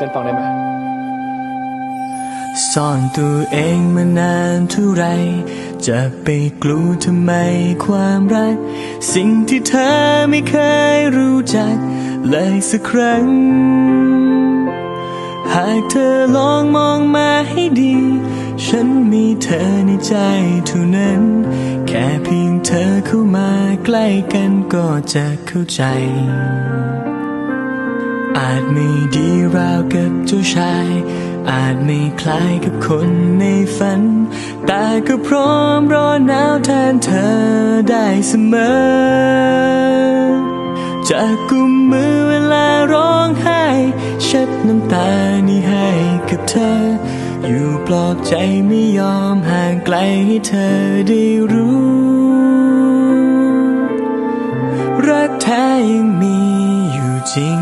ฉันฟังได้ไหมซ่อนตัวเองมานานเท่าไร จะไปกลัวทำไมความรัก สิ่งที่เธอไม่เคยรู้จัก เลยสักครั้ง หากเธอลองมองมาให้ดี ฉันมีเธอในใจเท่านั้น แค่เพียงเธอเข้ามาใกล้กันก็จะเข้าใจ จไม่ดีราวกับเจ้าชาย อาจไม่คล้ายกับคนในฝัน แต่ก็พร้อมรอหนาวแทนเธอได้เสมอ จะกุมมือเวลาร้องไห้ เช็ดน้ำตานี้ให้กับเธอ อยู่ปลอบใจไม่ยอมห่างไกลให้เธอได้รู้ รักแท้ยังมีอยู่จริง